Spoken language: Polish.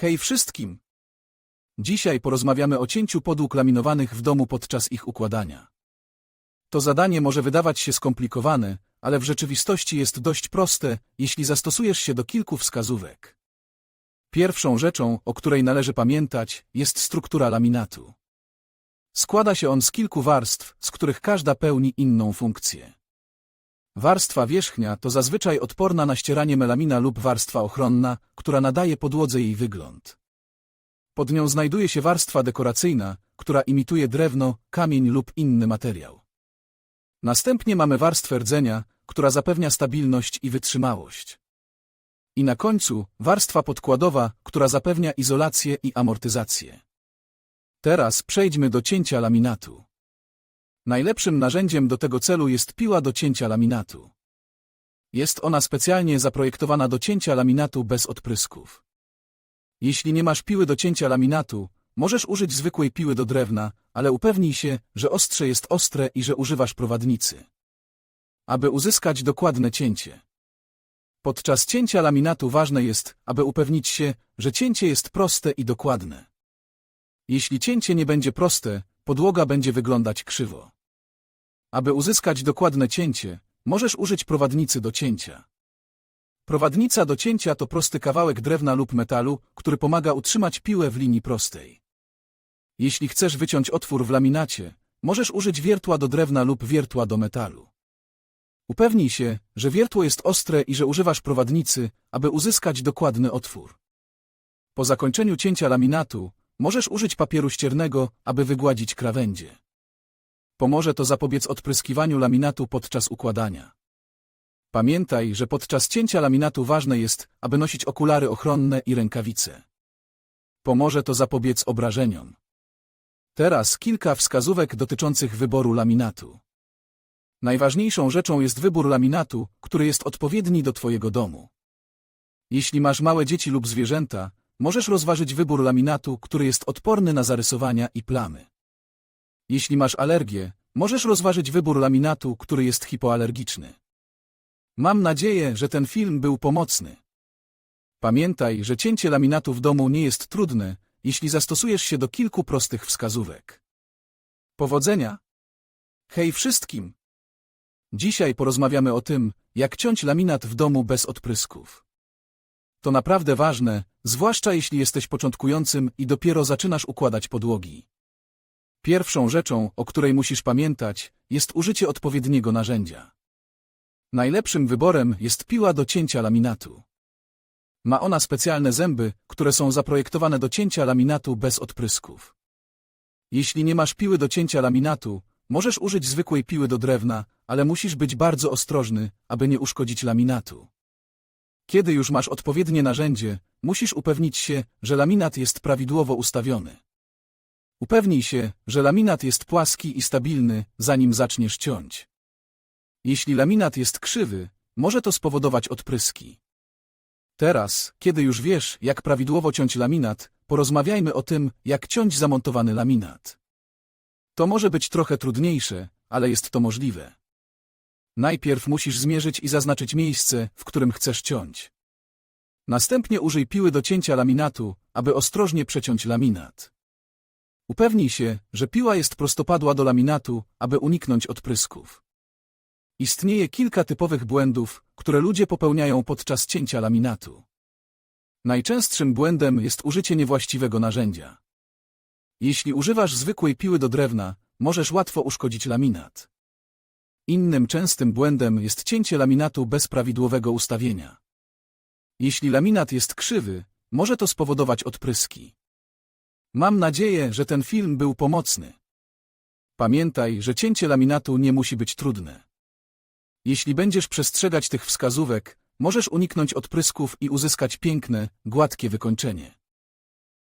Hej wszystkim! Dzisiaj porozmawiamy o cięciu podłóg laminowanych w domu podczas ich układania. To zadanie może wydawać się skomplikowane, ale w rzeczywistości jest dość proste, jeśli zastosujesz się do kilku wskazówek. Pierwszą rzeczą, o której należy pamiętać, jest struktura laminatu. Składa się on z kilku warstw, z których każda pełni inną funkcję. Warstwa wierzchnia to zazwyczaj odporna na ścieranie melamina lub warstwa ochronna, która nadaje podłodze jej wygląd. Pod nią znajduje się warstwa dekoracyjna, która imituje drewno, kamień lub inny materiał. Następnie mamy warstwę rdzenia, która zapewnia stabilność i wytrzymałość. I na końcu warstwa podkładowa, która zapewnia izolację i amortyzację. Teraz przejdźmy do cięcia laminatu. Najlepszym narzędziem do tego celu jest piła do cięcia laminatu. Jest ona specjalnie zaprojektowana do cięcia laminatu bez odprysków. Jeśli nie masz piły do cięcia laminatu, możesz użyć zwykłej piły do drewna, ale upewnij się, że ostrze jest ostre i że używasz prowadnicy. Aby uzyskać dokładne cięcie. Podczas cięcia laminatu ważne jest, aby upewnić się, że cięcie jest proste i dokładne. Jeśli cięcie nie będzie proste, podłoga będzie wyglądać krzywo. Aby uzyskać dokładne cięcie, możesz użyć prowadnicy do cięcia. Prowadnica do cięcia to prosty kawałek drewna lub metalu, który pomaga utrzymać piłę w linii prostej. Jeśli chcesz wyciąć otwór w laminacie, możesz użyć wiertła do drewna lub wiertła do metalu. Upewnij się, że wiertło jest ostre i że używasz prowadnicy, aby uzyskać dokładny otwór. Po zakończeniu cięcia laminatu, możesz użyć papieru ściernego, aby wygładzić krawędzie. Pomoże to zapobiec odpryskiwaniu laminatu podczas układania. Pamiętaj, że podczas cięcia laminatu ważne jest, aby nosić okulary ochronne i rękawice. Pomoże to zapobiec obrażeniom. Teraz kilka wskazówek dotyczących wyboru laminatu. Najważniejszą rzeczą jest wybór laminatu, który jest odpowiedni do Twojego domu. Jeśli masz małe dzieci lub zwierzęta, możesz rozważyć wybór laminatu, który jest odporny na zarysowania i plamy. Jeśli masz alergię, możesz rozważyć wybór laminatu, który jest hipoalergiczny. Mam nadzieję, że ten film był pomocny. Pamiętaj, że cięcie laminatu w domu nie jest trudne, jeśli zastosujesz się do kilku prostych wskazówek. Powodzenia! Hej wszystkim! Dzisiaj porozmawiamy o tym, jak ciąć laminat w domu bez odprysków. To naprawdę ważne, zwłaszcza jeśli jesteś początkującym i dopiero zaczynasz układać podłogi. Pierwszą rzeczą, o której musisz pamiętać, jest użycie odpowiedniego narzędzia. Najlepszym wyborem jest piła do cięcia laminatu. Ma ona specjalne zęby, które są zaprojektowane do cięcia laminatu bez odprysków. Jeśli nie masz piły do cięcia laminatu, możesz użyć zwykłej piły do drewna, ale musisz być bardzo ostrożny, aby nie uszkodzić laminatu. Kiedy już masz odpowiednie narzędzie, musisz upewnić się, że laminat jest prawidłowo ustawiony. Upewnij się, że laminat jest płaski i stabilny, zanim zaczniesz ciąć. Jeśli laminat jest krzywy, może to spowodować odpryski. Teraz, kiedy już wiesz, jak prawidłowo ciąć laminat, porozmawiajmy o tym, jak ciąć zamontowany laminat. To może być trochę trudniejsze, ale jest to możliwe. Najpierw musisz zmierzyć i zaznaczyć miejsce, w którym chcesz ciąć. Następnie użyj piły do cięcia laminatu, aby ostrożnie przeciąć laminat. Upewnij się, że piła jest prostopadła do laminatu, aby uniknąć odprysków. Istnieje kilka typowych błędów, które ludzie popełniają podczas cięcia laminatu. Najczęstszym błędem jest użycie niewłaściwego narzędzia. Jeśli używasz zwykłej piły do drewna, możesz łatwo uszkodzić laminat. Innym częstym błędem jest cięcie laminatu bez prawidłowego ustawienia. Jeśli laminat jest krzywy, może to spowodować odpryski. Mam nadzieję, że ten film był pomocny. Pamiętaj, że cięcie laminatu nie musi być trudne. Jeśli będziesz przestrzegać tych wskazówek, możesz uniknąć odprysków i uzyskać piękne, gładkie wykończenie.